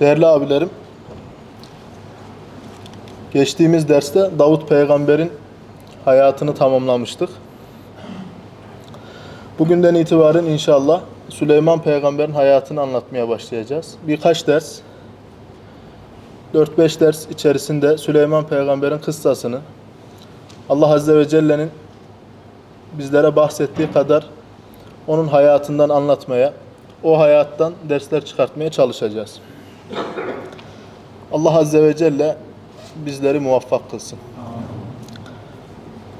Değerli abilerim, geçtiğimiz derste Davut peygamberin hayatını tamamlamıştık. Bugünden itibaren inşallah Süleyman peygamberin hayatını anlatmaya başlayacağız. Birkaç ders, 4-5 ders içerisinde Süleyman peygamberin kıssasını, Allah Azze ve Celle'nin bizlere bahsettiği kadar onun hayatından anlatmaya, o hayattan dersler çıkartmaya çalışacağız. Allah Azze ve Celle bizleri muvaffak kılsın.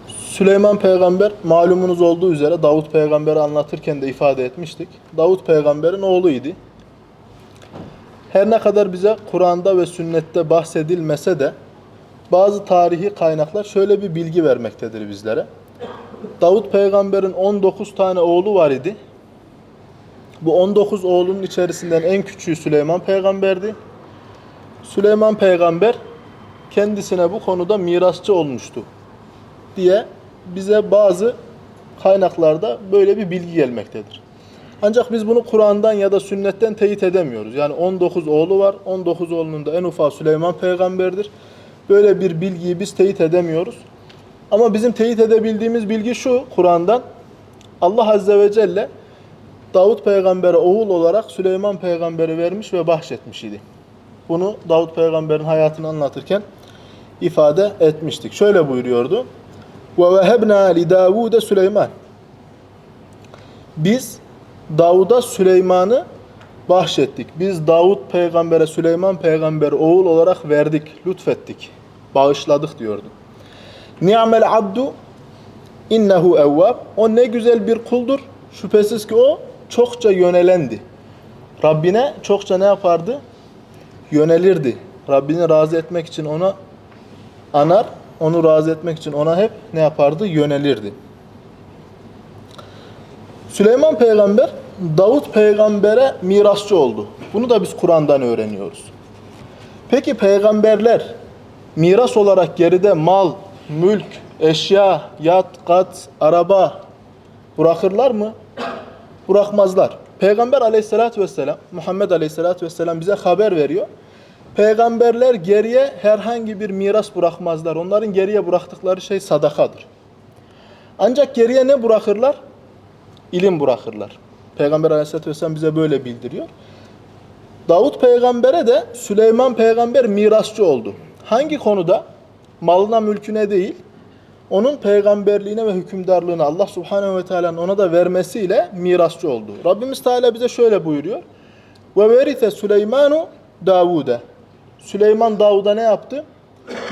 Süleyman peygamber malumunuz olduğu üzere Davut peygamberi anlatırken de ifade etmiştik. Davut peygamberin oğluydu. Her ne kadar bize Kur'an'da ve sünnette bahsedilmese de bazı tarihi kaynaklar şöyle bir bilgi vermektedir bizlere. Davut peygamberin 19 tane oğlu var idi. Bu 19 oğlunun içerisinden en küçüğü Süleyman peygamberdi. Süleyman peygamber kendisine bu konuda mirasçı olmuştu diye bize bazı kaynaklarda böyle bir bilgi gelmektedir. Ancak biz bunu Kur'an'dan ya da sünnetten teyit edemiyoruz. Yani 19 oğlu var. 19 oğlunun da en ufağı Süleyman peygamberdir. Böyle bir bilgiyi biz teyit edemiyoruz. Ama bizim teyit edebildiğimiz bilgi şu Kur'an'dan. Allah Azze ve Celle Davut peygambere oğul olarak Süleyman peygamberi vermiş ve bahşetmiş idi. Bunu Davut peygamberin hayatını anlatırken ifade etmiştik. Şöyle buyuruyordu. Li Davude Süleyman. Biz Davud'a Süleyman'ı bahşettik. Biz Davut peygambere Süleyman peygamber oğul olarak verdik, lütfettik, bağışladık diyordu. Ni'mel abdu innehu evvab. O ne güzel bir kuldur. Şüphesiz ki o çokça yönelendi. Rabbine çokça ne yapardı? Yönelirdi. Rabbini razı etmek için ona anar, onu razı etmek için ona hep ne yapardı? Yönelirdi. Süleyman peygamber Davut peygambere mirasçı oldu. Bunu da biz Kur'an'dan öğreniyoruz. Peki peygamberler miras olarak geride mal, mülk, eşya, yat, kat, araba bırakırlar mı? Bırakmazlar. Peygamber aleyhissalatü vesselam, Muhammed aleyhissalatü vesselam bize haber veriyor. Peygamberler geriye herhangi bir miras bırakmazlar. Onların geriye bıraktıkları şey sadakadır. Ancak geriye ne bırakırlar? İlim bırakırlar. Peygamber aleyhissalatü vesselam bize böyle bildiriyor. Davut peygambere de Süleyman peygamber mirasçı oldu. Hangi konuda? Malına mülküne değil, onun peygamberliğine ve hükümdarlığına Allah subhanehu ve teala'nın ona da vermesiyle mirasçı oldu. Rabbimiz Teala bize şöyle buyuruyor. Ve verise Süleymanu Davud'e. Süleyman Davud'a ne yaptı?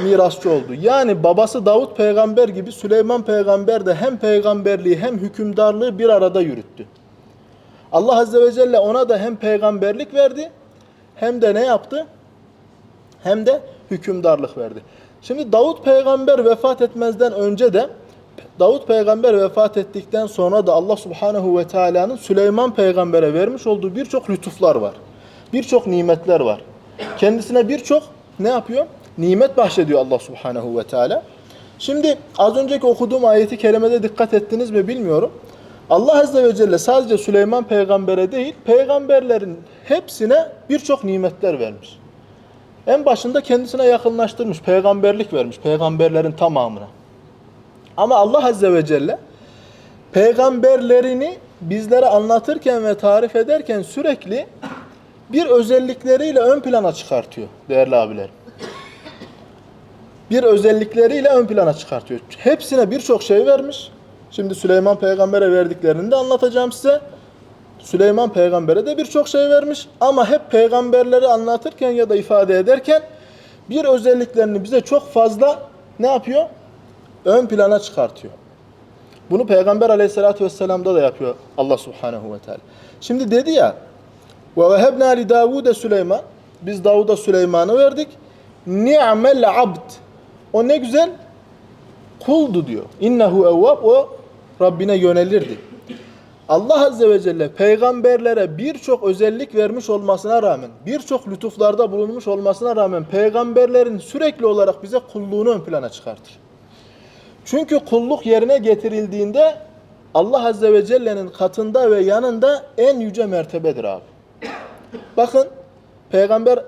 Mirasçı oldu. Yani babası Davut peygamber gibi Süleyman peygamber de hem peygamberliği hem hükümdarlığı bir arada yürüttü. Allah azze ve celle ona da hem peygamberlik verdi hem de ne yaptı? Hem de hükümdarlık verdi. Şimdi Davut peygamber vefat etmezden önce de Davut peygamber vefat ettikten sonra da Allah subhanehu ve teala'nın Süleyman peygambere vermiş olduğu birçok lütuflar var. Birçok nimetler var. Kendisine birçok ne yapıyor? Nimet bahşediyor Allah subhanehu ve teala. Şimdi az önceki okuduğum ayeti kerimede dikkat ettiniz mi bilmiyorum. Allah azze ve celle sadece Süleyman peygambere değil, peygamberlerin hepsine birçok nimetler vermiş. En başında kendisine yakınlaştırmış, peygamberlik vermiş, peygamberlerin tamamına. Ama Allah Azze ve Celle peygamberlerini bizlere anlatırken ve tarif ederken sürekli bir özellikleriyle ön plana çıkartıyor değerli abilerim. Bir özellikleriyle ön plana çıkartıyor. Hepsine birçok şey vermiş. Şimdi Süleyman peygambere verdiklerini de anlatacağım size. Süleyman peygambere de birçok şey vermiş ama hep peygamberleri anlatırken ya da ifade ederken bir özelliklerini bize çok fazla ne yapıyor? Ön plana çıkartıyor. Bunu Peygamber aleyhissalatü vesselam'da da yapıyor Allah subhanehu ve teala. Şimdi dedi ya li Davude Süleyman biz Davud'a Süleyman'ı verdik. Ni'mel abd. O ne güzel kuldu diyor. İnnehu evvab o Rabbine yönelirdi. Allah Azze ve Celle peygamberlere birçok özellik vermiş olmasına rağmen, birçok lütuflarda bulunmuş olmasına rağmen peygamberlerin sürekli olarak bize kulluğunu ön plana çıkartır. Çünkü kulluk yerine getirildiğinde Allah Azze ve Celle'nin katında ve yanında en yüce mertebedir abi. Bakın Peygamber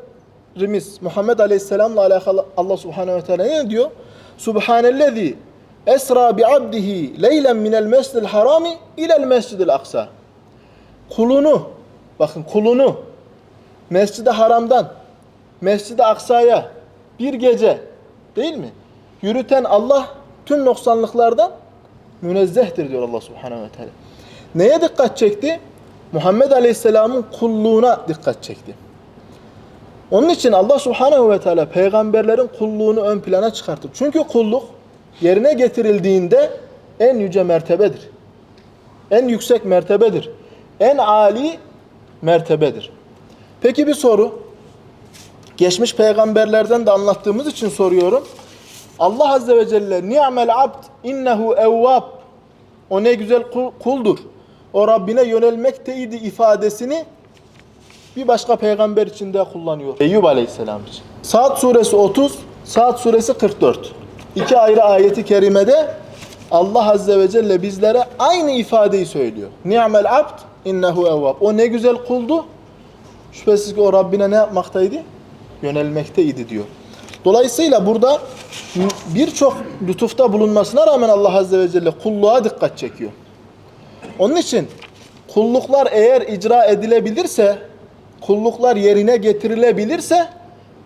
Peygamberimiz Muhammed Aleyhisselam'la alakalı Allah Subhanahu ve Teala ne diyor? Subhanellezi esra bi abdihi leylen minel mescidil harami ilel mescidil aksa. Kulunu, bakın kulunu Mescid-i Haram'dan Mescid-i Aksa'ya bir gece değil mi? Yürüten Allah tüm noksanlıklardan münezzehtir diyor Allah Subhanahu ve Teala. Neye dikkat çekti? Muhammed Aleyhisselam'ın kulluğuna dikkat çekti. Onun için Allah Subhanahu ve Teala peygamberlerin kulluğunu ön plana çıkarttı. Çünkü kulluk yerine getirildiğinde en yüce mertebedir. En yüksek mertebedir. En âli mertebedir. Peki bir soru. Geçmiş peygamberlerden de anlattığımız için soruyorum. Allah Azze ve Celle ni'mel abd innehu evvab. O ne güzel kul- kuldur. O Rabbine yönelmekteydi ifadesini bir başka peygamber için de kullanıyor. Eyyub Aleyhisselam için. Saat suresi 30, Saat suresi 44. İki ayrı ayeti kerimede Allah Azze ve Celle bizlere aynı ifadeyi söylüyor. Ni'mel abd innehu evvab. O ne güzel kuldu. Şüphesiz ki o Rabbine ne yapmaktaydı? Yönelmekteydi diyor. Dolayısıyla burada birçok lütufta bulunmasına rağmen Allah Azze ve Celle kulluğa dikkat çekiyor. Onun için kulluklar eğer icra edilebilirse, kulluklar yerine getirilebilirse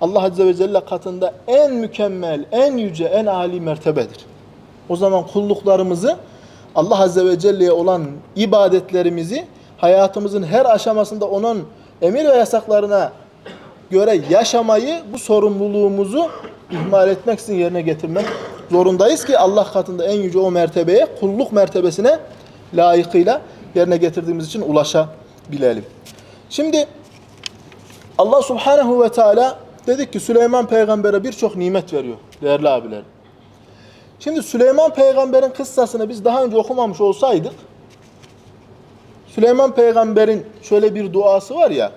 Allah Azze ve Celle katında en mükemmel, en yüce, en âli mertebedir. O zaman kulluklarımızı Allah Azze ve Celle'ye olan ibadetlerimizi hayatımızın her aşamasında onun emir ve yasaklarına göre yaşamayı, bu sorumluluğumuzu ihmal etmeksizin yerine getirmek zorundayız ki Allah katında en yüce o mertebeye, kulluk mertebesine layıkıyla yerine getirdiğimiz için ulaşabilelim. Şimdi Allah Subhanahu ve Teala dedik ki Süleyman peygambere birçok nimet veriyor değerli abiler. Şimdi Süleyman peygamberin kıssasını biz daha önce okumamış olsaydık Süleyman peygamberin şöyle bir duası var ya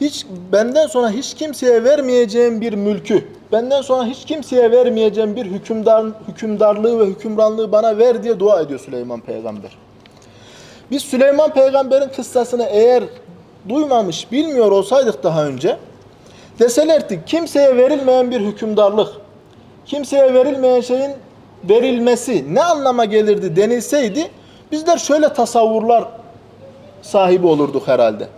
hiç benden sonra hiç kimseye vermeyeceğim bir mülkü, benden sonra hiç kimseye vermeyeceğim bir hükümdar hükümdarlığı ve hükümranlığı bana ver diye dua ediyor Süleyman peygamber. Biz Süleyman peygamberin kıssasını eğer duymamış, bilmiyor olsaydık daha önce deselerdi kimseye verilmeyen bir hükümdarlık, kimseye verilmeyen şeyin verilmesi ne anlama gelirdi denilseydi bizler şöyle tasavvurlar sahibi olurduk herhalde.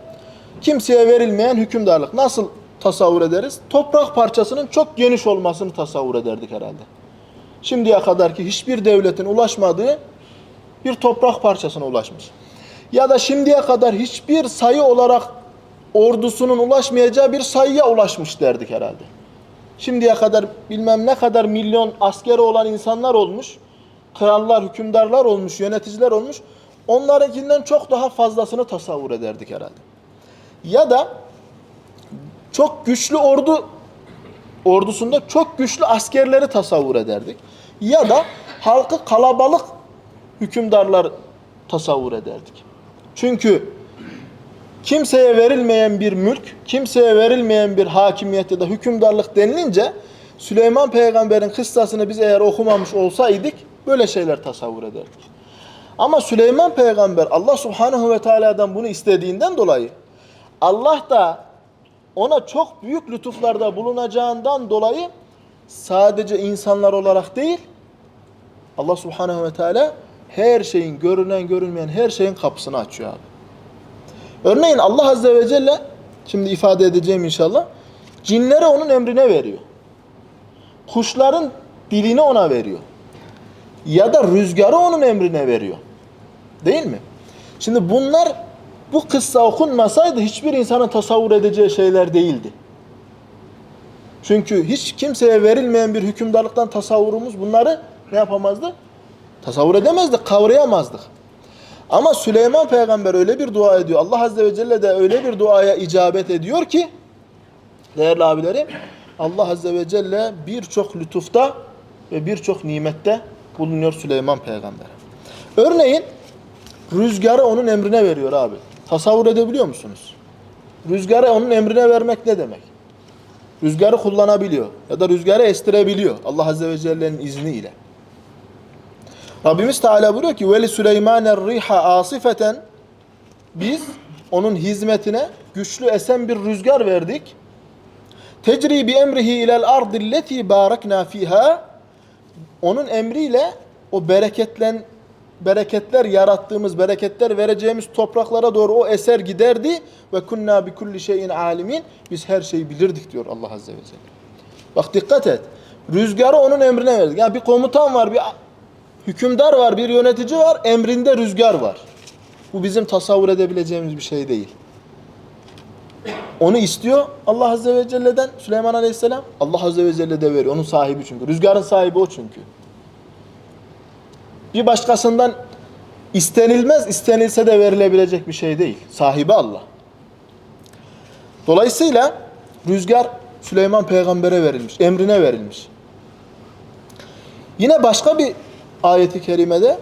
Kimseye verilmeyen hükümdarlık nasıl tasavvur ederiz? Toprak parçasının çok geniş olmasını tasavvur ederdik herhalde. Şimdiye kadar ki hiçbir devletin ulaşmadığı bir toprak parçasına ulaşmış. Ya da şimdiye kadar hiçbir sayı olarak ordusunun ulaşmayacağı bir sayıya ulaşmış derdik herhalde. Şimdiye kadar bilmem ne kadar milyon askeri olan insanlar olmuş, krallar, hükümdarlar olmuş, yöneticiler olmuş. Onlarınkinden çok daha fazlasını tasavvur ederdik herhalde. Ya da çok güçlü ordu ordusunda çok güçlü askerleri tasavvur ederdik. Ya da halkı kalabalık hükümdarlar tasavvur ederdik. Çünkü kimseye verilmeyen bir mülk, kimseye verilmeyen bir hakimiyet ya da hükümdarlık denilince Süleyman peygamberin kıssasını biz eğer okumamış olsaydık böyle şeyler tasavvur ederdik. Ama Süleyman peygamber Allah subhanahu ve teala'dan bunu istediğinden dolayı Allah da ona çok büyük lütuflarda bulunacağından dolayı sadece insanlar olarak değil Allah subhanahu ve teala her şeyin görünen görünmeyen her şeyin kapısını açıyor abi. Örneğin Allah azze ve celle şimdi ifade edeceğim inşallah cinlere onun emrine veriyor. Kuşların dilini ona veriyor. Ya da rüzgarı onun emrine veriyor. Değil mi? Şimdi bunlar bu kıssa okunmasaydı hiçbir insanın tasavvur edeceği şeyler değildi. Çünkü hiç kimseye verilmeyen bir hükümdarlıktan tasavvurumuz bunları ne yapamazdı? Tasavvur edemezdik, kavrayamazdık. Ama Süleyman peygamber öyle bir dua ediyor. Allah azze ve celle de öyle bir duaya icabet ediyor ki değerli abilerim Allah azze ve celle birçok lütufta ve birçok nimette bulunuyor Süleyman peygamber. Örneğin rüzgarı onun emrine veriyor abi. Tasavvur edebiliyor musunuz? Rüzgarı onun emrine vermek ne demek? Rüzgarı kullanabiliyor ya da rüzgarı estirebiliyor Allah azze ve celle'nin izniyle. Rabbimiz Teala buyuruyor ki veli Süleymaner riha asifeten biz onun hizmetine güçlü esen bir rüzgar verdik. Tecri bi emrihi ilel ardi leti barakna fiha onun emriyle o bereketlen bereketler yarattığımız, bereketler vereceğimiz topraklara doğru o eser giderdi ve kunna bi kulli şeyin alimin. Biz her şeyi bilirdik diyor Allah azze ve celle. Bak dikkat et. Rüzgarı onun emrine verdik. Yani bir komutan var, bir hükümdar var, bir yönetici var, emrinde rüzgar var. Bu bizim tasavvur edebileceğimiz bir şey değil. Onu istiyor Allah Azze ve Celle'den Süleyman Aleyhisselam. Allah Azze ve Celle de veriyor. Onun sahibi çünkü. Rüzgarın sahibi o çünkü. Bir başkasından istenilmez, istenilse de verilebilecek bir şey değil. Sahibi Allah. Dolayısıyla rüzgar Süleyman peygambere verilmiş, emrine verilmiş. Yine başka bir ayeti kerimede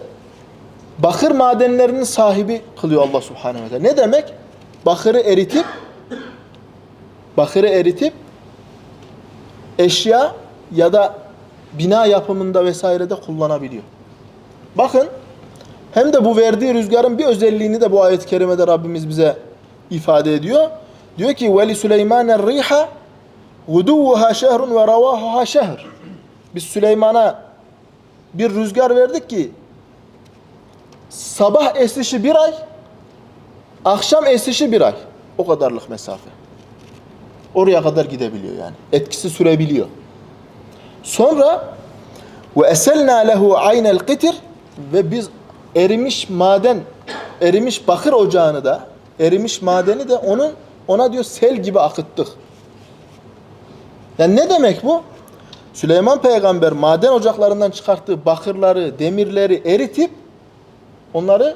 bakır madenlerinin sahibi kılıyor Allah subhanehu ve teala. Ne demek? Bakırı eritip bakırı eritip eşya ya da bina yapımında vesairede kullanabiliyor. Bakın hem de bu verdiği rüzgarın bir özelliğini de bu ayet-i kerimede Rabbimiz bize ifade ediyor. Diyor ki veli Süleyman riha guduha şehrun ve ravaha şehr. Biz Süleyman'a bir rüzgar verdik ki sabah esişi bir ay, akşam esişi bir ay. O kadarlık mesafe. Oraya kadar gidebiliyor yani. Etkisi sürebiliyor. Sonra ve eselna lehu aynel qitir ve biz erimiş maden, erimiş bakır ocağını da, erimiş madeni de onun ona diyor sel gibi akıttık. Yani ne demek bu? Süleyman peygamber maden ocaklarından çıkarttığı bakırları, demirleri eritip onları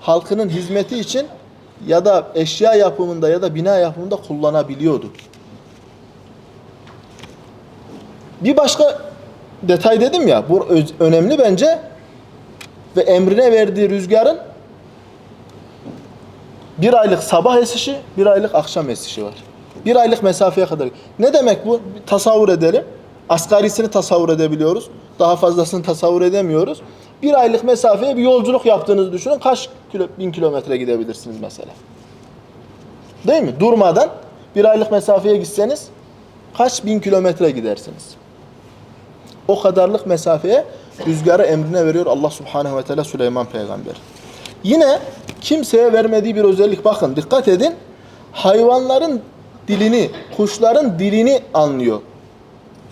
halkının hizmeti için ya da eşya yapımında ya da bina yapımında kullanabiliyordu. Bir başka detay dedim ya, bu önemli bence ve emrine verdiği rüzgarın bir aylık sabah esişi, bir aylık akşam esişi var. Bir aylık mesafeye kadar. Ne demek bu? Bir tasavvur edelim. Asgarisini tasavvur edebiliyoruz. Daha fazlasını tasavvur edemiyoruz. Bir aylık mesafeye bir yolculuk yaptığınızı düşünün. Kaç kilo, bin kilometre gidebilirsiniz mesela? Değil mi? Durmadan bir aylık mesafeye gitseniz kaç bin kilometre gidersiniz? O kadarlık mesafeye rüzgarı emrine veriyor Allah Subhanahu ve Teala Süleyman peygamber. Yine kimseye vermediği bir özellik bakın dikkat edin. Hayvanların dilini, kuşların dilini anlıyor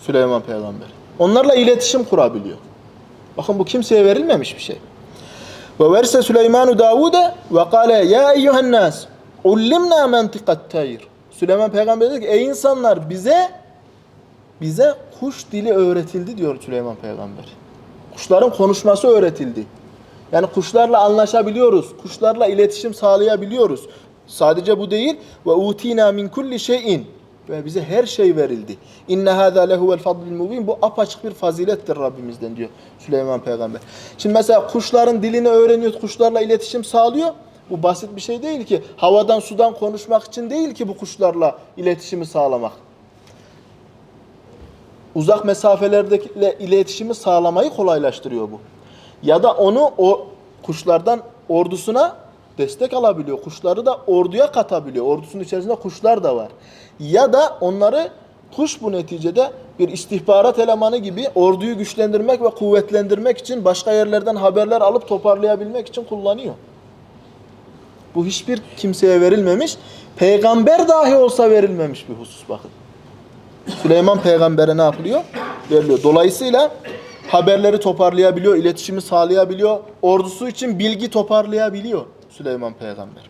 Süleyman peygamber. Onlarla iletişim kurabiliyor. Bakın bu kimseye verilmemiş bir şey. Ve verse Süleymanu Davud'a ve kâle ya eyyühen nas ullimna mentikat tayr. Süleyman peygamber dedi ki ey insanlar bize bize kuş dili öğretildi diyor Süleyman peygamber. Kuşların konuşması öğretildi. Yani kuşlarla anlaşabiliyoruz. Kuşlarla iletişim sağlayabiliyoruz. Sadece bu değil. Ve utina min kulli şeyin ve bize her şey verildi. İnne hâzâ lehuvel fadlul mubin. Bu apaçık bir fazilettir Rabbimizden diyor Süleyman peygamber. Şimdi mesela kuşların dilini öğreniyor, kuşlarla iletişim sağlıyor. Bu basit bir şey değil ki. Havadan sudan konuşmak için değil ki bu kuşlarla iletişimi sağlamak. Uzak mesafelerdeki iletişimi sağlamayı kolaylaştırıyor bu. Ya da onu o kuşlardan ordusuna destek alabiliyor. Kuşları da orduya katabiliyor. Ordusunun içerisinde kuşlar da var. Ya da onları kuş bu neticede bir istihbarat elemanı gibi orduyu güçlendirmek ve kuvvetlendirmek için başka yerlerden haberler alıp toparlayabilmek için kullanıyor. Bu hiçbir kimseye verilmemiş. Peygamber dahi olsa verilmemiş bir husus bakın. Süleyman peygambere ne yapılıyor? Veriliyor. Dolayısıyla haberleri toparlayabiliyor, iletişimi sağlayabiliyor. Ordusu için bilgi toparlayabiliyor Süleyman peygamber.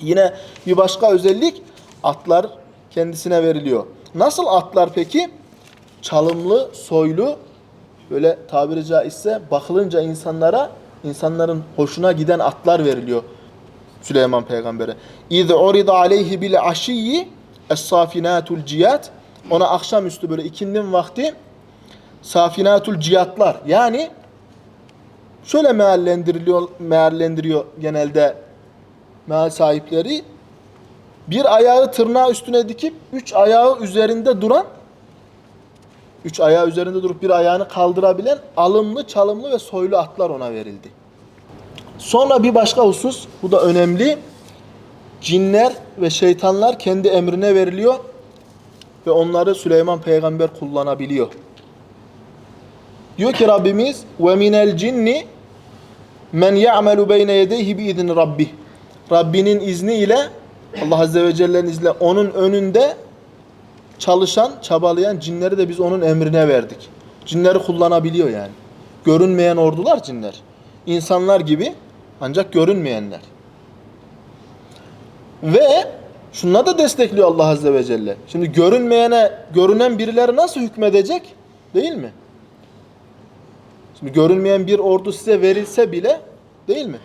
Yine bir başka özellik atlar kendisine veriliyor. Nasıl atlar peki? Çalımlı, soylu, böyle tabiri caizse bakılınca insanlara, insanların hoşuna giden atlar veriliyor Süleyman peygambere. İz urida aleyhi bil aşiyyi es-safinatul ciyat. Ona akşamüstü böyle ikindin vakti safinatul ciyatlar yani şöyle meallendiriliyor meallendiriyor genelde meal sahipleri bir ayağı tırnağı üstüne dikip üç ayağı üzerinde duran üç ayağı üzerinde durup bir ayağını kaldırabilen alımlı, çalımlı ve soylu atlar ona verildi. Sonra bir başka husus, bu da önemli. Cinler ve şeytanlar kendi emrine veriliyor. ve onları Süleyman peygamber kullanabiliyor. Diyor ki Rabbimiz ve minel cinni men ya'melu beyne yedeyhi bi idni rabbih. Rabbinin izniyle Allah Azze ve Celle'nin izniyle onun önünde çalışan, çabalayan cinleri de biz onun emrine verdik. Cinleri kullanabiliyor yani. Görünmeyen ordular cinler. İnsanlar gibi ancak görünmeyenler. Ve şunla da destekliyor Allah Azze ve Celle. Şimdi görünmeyene, görünen birileri nasıl hükmedecek? Değil mi? Şimdi görünmeyen bir ordu size verilse bile değil mi?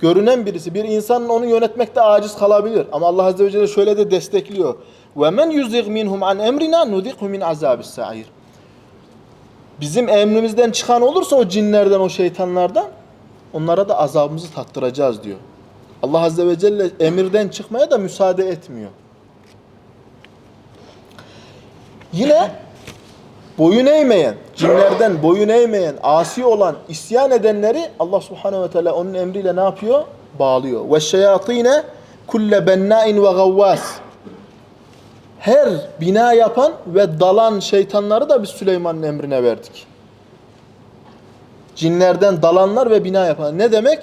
Görünen birisi, bir insanın onu yönetmekte aciz kalabilir. Ama Allah Azze ve Celle şöyle de destekliyor. وَمَنْ يُزِغْ مِنْهُمْ عَنْ اَمْرِنَا نُذِقْهُ مِنْ عَذَابِ السَّعِيرِ Bizim emrimizden çıkan olursa o cinlerden, o şeytanlardan onlara da azabımızı tattıracağız diyor. Allah Azze ve Celle emirden çıkmaya da müsaade etmiyor. Yine boyun eğmeyen, cinlerden boyun eğmeyen, asi olan, isyan edenleri Allah Subhanahu ve Teala onun emriyle ne yapıyor? Bağlıyor. Ve şeyatine kulle bennain ve gavvas. Her bina yapan ve dalan şeytanları da biz Süleyman'ın emrine verdik. Cinlerden dalanlar ve bina yapan. Ne demek?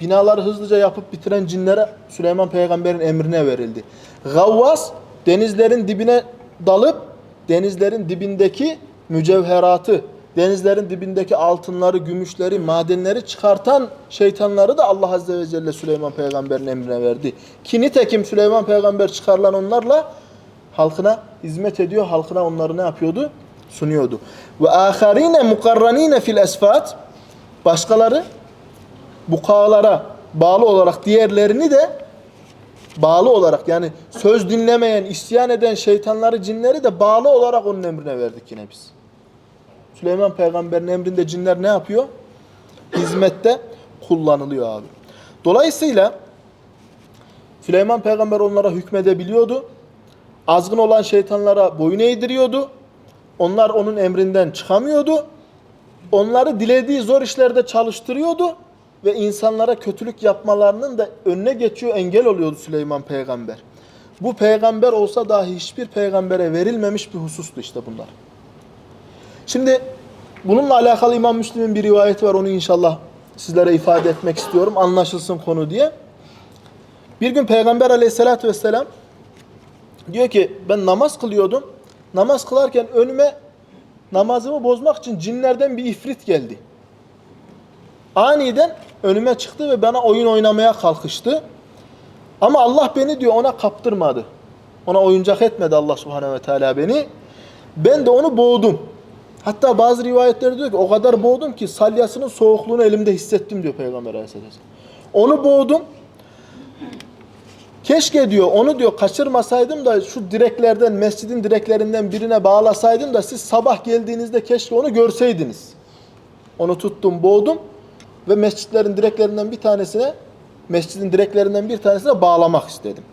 Binaları hızlıca yapıp bitiren cinlere Süleyman peygamberin emrine verildi. Gavvas denizlerin dibine dalıp denizlerin dibindeki mücevheratı, denizlerin dibindeki altınları, gümüşleri, madenleri çıkartan şeytanları da Allah Azze ve Celle Süleyman peygamberin emrine verdi. Ki nitekim Süleyman peygamber çıkarılan onlarla halkına hizmet ediyor, halkına onları ne yapıyordu? Sunuyordu. Ve aharine mukarranine fil esfat başkaları bukağalara bağlı olarak diğerlerini de bağlı olarak yani söz dinlemeyen, isyan eden şeytanları, cinleri de bağlı olarak onun emrine verdik yine biz. Süleyman peygamberin emrinde cinler ne yapıyor? Hizmette kullanılıyor abi. Dolayısıyla Süleyman peygamber onlara hükmedebiliyordu. Azgın olan şeytanlara boyun eğdiriyordu. Onlar onun emrinden çıkamıyordu. Onları dilediği zor işlerde çalıştırıyordu ve insanlara kötülük yapmalarının da önüne geçiyor, engel oluyordu Süleyman peygamber. Bu peygamber olsa dahi hiçbir peygambere verilmemiş bir husustu işte bunlar. Şimdi bununla alakalı İmam Müslim'in bir rivayeti var. Onu inşallah sizlere ifade etmek istiyorum. Anlaşılsın konu diye. Bir gün Peygamber aleyhissalatü vesselam diyor ki ben namaz kılıyordum. Namaz kılarken önüme namazımı bozmak için cinlerden bir ifrit geldi. Aniden önüme çıktı ve bana oyun oynamaya kalkıştı. Ama Allah beni diyor ona kaptırmadı. Ona oyuncak etmedi Allah subhanehu ve teala beni. Ben de onu boğdum. Hatta bazı rivayetlerde diyor ki o kadar boğdum ki salyasının soğukluğunu elimde hissettim diyor Peygamber aleyhisselam. Onu boğdum. Keşke diyor onu diyor kaçırmasaydım da şu direklerden mescidin direklerinden birine bağlasaydım da siz sabah geldiğinizde keşke onu görseydiniz. Onu tuttum boğdum ve mescitlerin direklerinden bir tanesine mescidin direklerinden bir tanesine bağlamak istedim.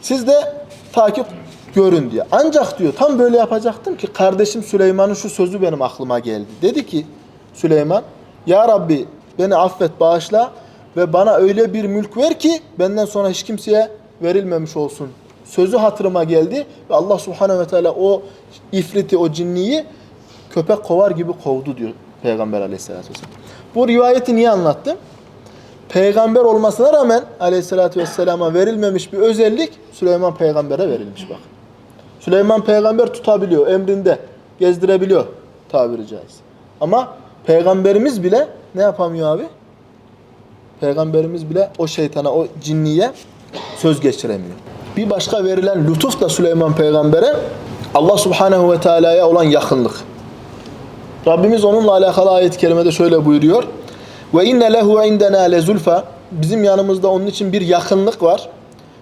Siz de takip görün diye. Ancak diyor tam böyle yapacaktım ki kardeşim Süleyman'ın şu sözü benim aklıma geldi. Dedi ki Süleyman Ya Rabbi beni affet bağışla ve bana öyle bir mülk ver ki benden sonra hiç kimseye verilmemiş olsun. Sözü hatırıma geldi ve Allah subhanehu ve teala o ifriti, o cinniyi köpek kovar gibi kovdu diyor Peygamber aleyhissalatü vesselam. Bu rivayeti niye anlattım? Peygamber olmasına rağmen aleyhissalatü vesselama verilmemiş bir özellik Süleyman peygambere verilmiş bak. Süleyman peygamber tutabiliyor, emrinde gezdirebiliyor tabiri caizse. Ama peygamberimiz bile ne yapamıyor abi? Peygamberimiz bile o şeytana, o cinniye söz geçiremiyor. Bir başka verilen lütuf da Süleyman peygambere Allah subhanehu ve teala'ya olan yakınlık. Rabbimiz onunla alakalı ayet-i kerimede şöyle buyuruyor. Ve inne lehu indena lezulfa bizim yanımızda onun için bir yakınlık var.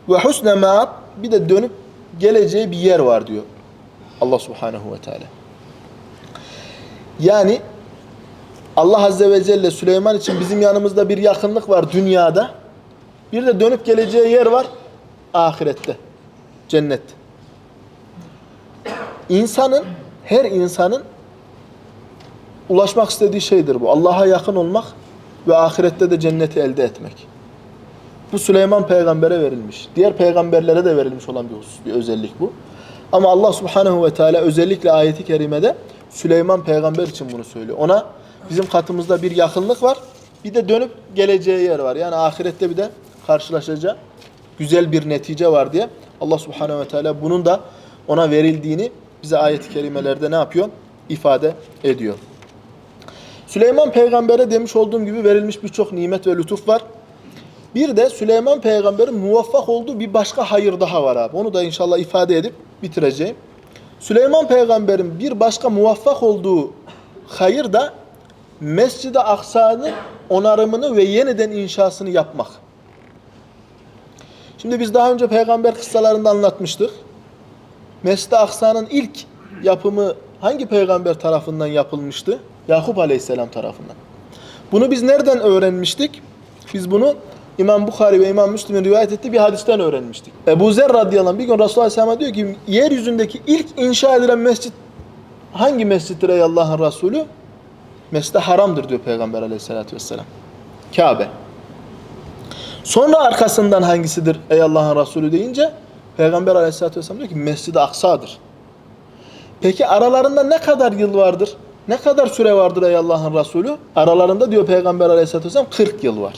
Ve husne ma'ab bir de dönüp geleceği bir yer var diyor. Allah Subhanahu ve Teala. Yani Allah Azze ve Celle Süleyman için bizim yanımızda bir yakınlık var dünyada. Bir de dönüp geleceği yer var ahirette. Cennet. İnsanın, her insanın ulaşmak istediği şeydir bu. Allah'a yakın olmak ve ahirette de cenneti elde etmek. Bu Süleyman peygambere verilmiş. Diğer peygamberlere de verilmiş olan bir husus, bir özellik bu. Ama Allah subhanehu ve teala özellikle ayeti kerimede Süleyman peygamber için bunu söylüyor. Ona bizim katımızda bir yakınlık var. Bir de dönüp geleceği yer var. Yani ahirette bir de karşılaşacağı güzel bir netice var diye Allah subhanehu ve teala bunun da ona verildiğini bize ayet-i kerimelerde ne yapıyor? ifade ediyor. Süleyman peygambere demiş olduğum gibi verilmiş birçok nimet ve lütuf var. Bir de Süleyman peygamberin muvaffak olduğu bir başka hayır daha var abi. Onu da inşallah ifade edip bitireceğim. Süleyman peygamberin bir başka muvaffak olduğu hayır da Mescid-i Aksa'nın onarımını ve yeniden inşasını yapmak. Şimdi biz daha önce peygamber kıssalarında anlatmıştık. Mescid-i Aksa'nın ilk yapımı hangi peygamber tarafından yapılmıştı? Yakup Aleyhisselam tarafından. Bunu biz nereden öğrenmiştik? Biz bunu İmam Bukhari ve İmam Müslim'in rivayet ettiği bir hadisten öğrenmiştik. Ebu Zer radıyallahu anh bir gün Resulullah Aleyhisselam'a diyor ki yeryüzündeki ilk inşa edilen mescit hangi mescittir ey Allah'ın Resulü? Mescid-i Haram'dır diyor Peygamber Aleyhisselatü vesselam. Kabe. Sonra arkasından hangisidir ey Allah'ın Resulü deyince Peygamber Aleyhisselatü vesselam diyor ki Mescid-i Aksa'dır. Peki aralarında ne kadar yıl vardır? Ne kadar süre vardır ey Allah'ın Resulü? Aralarında diyor Peygamber Aleyhisselatü vesselam 40 yıl var.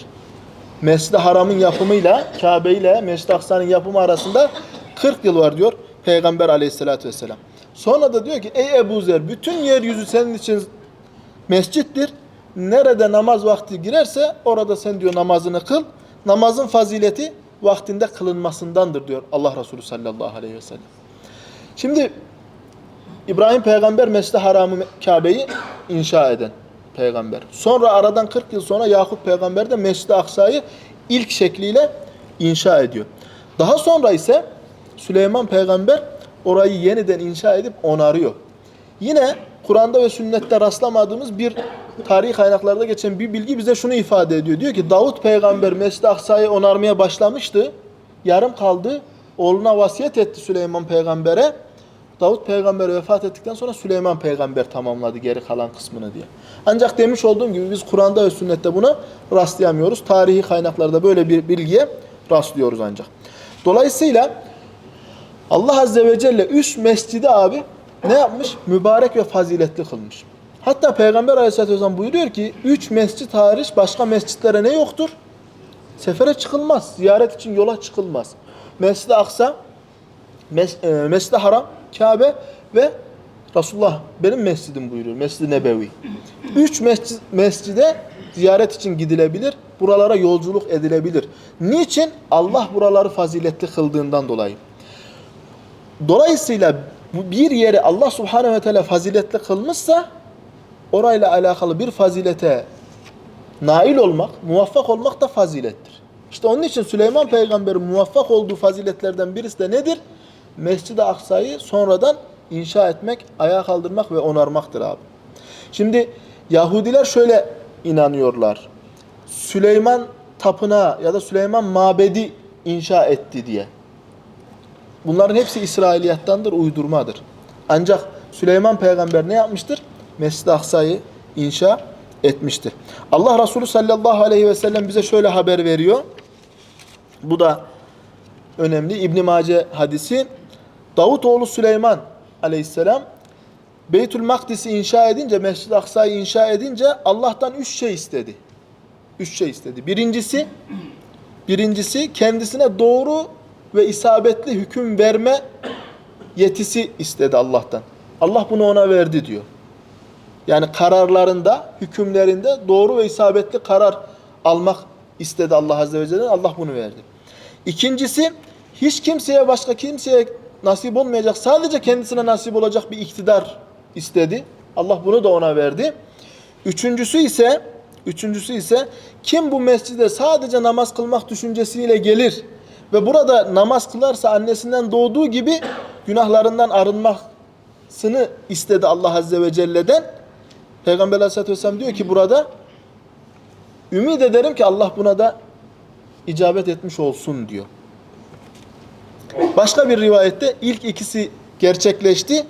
Mescid-i Haram'ın yapımıyla Kabe ile Mescid-i Aksa'nın yapımı arasında 40 yıl var diyor Peygamber Aleyhisselatü vesselam. Sonra da diyor ki ey Ebu Zer bütün yeryüzü senin için mescittir. Nerede namaz vakti girerse orada sen diyor namazını kıl. Namazın fazileti vaktinde kılınmasındandır diyor Allah Resulü sallallahu aleyhi ve sellem. Şimdi İbrahim peygamber Mescid-i Haram'ı Kabe'yi inşa eden peygamber. Sonra aradan 40 yıl sonra Yakup peygamber de Mescid-i Aksa'yı ilk şekliyle inşa ediyor. Daha sonra ise Süleyman peygamber orayı yeniden inşa edip onarıyor. Yine Kur'an'da ve sünnette rastlamadığımız bir tarih kaynaklarda geçen bir bilgi bize şunu ifade ediyor. Diyor ki Davut peygamber Mescid-i Aksa'yı onarmaya başlamıştı. Yarım kaldı. Oğluna vasiyet etti Süleyman peygambere. Davut peygamber vefat ettikten sonra Süleyman peygamber tamamladı geri kalan kısmını diye. Ancak demiş olduğum gibi biz Kur'an'da ve sünnette buna rastlayamıyoruz. Tarihi kaynaklarda böyle bir bilgiye rastlıyoruz ancak. Dolayısıyla Allah Azze ve Celle üç mescidi abi ne yapmış? Mübarek ve faziletli kılmış. Hatta Peygamber Aleyhisselatü Vesselam buyuruyor ki üç mescit hariç başka mescitlere ne yoktur? Sefere çıkılmaz. Ziyaret için yola çıkılmaz. Mescid-i Aksa, e, Mescid-i Haram, Kabe ve Resulullah benim mescidim buyuruyor. Mescid-i Nebevi. Üç mescid, mescide ziyaret için gidilebilir. Buralara yolculuk edilebilir. Niçin? Allah buraları faziletli kıldığından dolayı. Dolayısıyla bir yeri Allah Subhanahu ve Teala faziletli kılmışsa orayla alakalı bir fazilete nail olmak, muvaffak olmak da fazilettir. İşte onun için Süleyman Peygamber'in muvaffak olduğu faziletlerden birisi de nedir? Mescid-i Aksa'yı sonradan inşa etmek, ayağa kaldırmak ve onarmaktır abi. Şimdi Yahudiler şöyle inanıyorlar. Süleyman tapınağı ya da Süleyman mabedi inşa etti diye. Bunların hepsi İsrailiyattandır, uydurmadır. Ancak Süleyman peygamber ne yapmıştır? Mescid-i Aksa'yı inşa etmiştir. Allah Resulü sallallahu aleyhi ve sellem bize şöyle haber veriyor. Bu da önemli. İbn Mace hadisi. Davut oğlu Süleyman aleyhisselam Beytül Makdis'i inşa edince, Mescid-i Aksa'yı inşa edince Allah'tan üç şey istedi. Üç şey istedi. Birincisi, birincisi kendisine doğru ve isabetli hüküm verme yetisi istedi Allah'tan. Allah bunu ona verdi diyor. Yani kararlarında, hükümlerinde doğru ve isabetli karar almak istedi Allah Azze ve Celle. Allah bunu verdi. İkincisi, hiç kimseye başka kimseye nasip olmayacak, sadece kendisine nasip olacak bir iktidar istedi. Allah bunu da ona verdi. Üçüncüsü ise, üçüncüsü ise kim bu mescide sadece namaz kılmak düşüncesiyle gelir ve burada namaz kılarsa annesinden doğduğu gibi günahlarından arınmasını istedi Allah Azze ve Celle'den. Peygamber Aleyhisselatü Vesselam diyor ki burada ümit ederim ki Allah buna da icabet etmiş olsun diyor. Başka bir rivayette ilk ikisi gerçekleşti.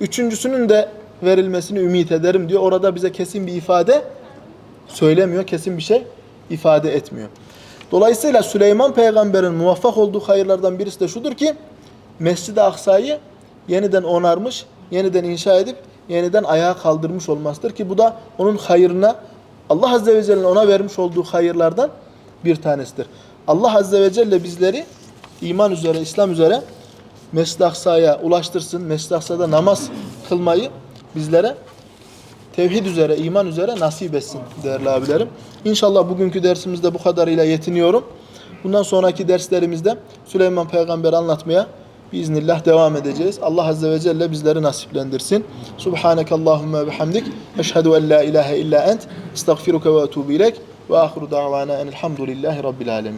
Üçüncüsünün de verilmesini ümit ederim diyor. Orada bize kesin bir ifade söylemiyor. Kesin bir şey ifade etmiyor. Dolayısıyla Süleyman peygamberin muvaffak olduğu hayırlardan birisi de şudur ki Mescid-i Aksa'yı yeniden onarmış, yeniden inşa edip yeniden ayağa kaldırmış olmasıdır ki bu da onun hayırına Allah Azze ve Celle'nin ona vermiş olduğu hayırlardan bir tanesidir. Allah Azze ve Celle bizleri iman üzere, İslam üzere Mescid-i Aksa'ya ulaştırsın. Mescid-i Aksa'da namaz kılmayı bizlere tevhid üzere, iman üzere nasip etsin değerli abilerim. İnşallah bugünkü dersimizde bu kadarıyla yetiniyorum. Bundan sonraki derslerimizde Süleyman Peygamber anlatmaya biiznillah devam edeceğiz. Allah Azze ve Celle bizleri nasiplendirsin. Subhaneke Allahümme bihamdik. Eşhedü en la ilahe illa ent. Estağfiruke ve etubu ilek. Ve ahiru davana enelhamdülillahi rabbil alemin.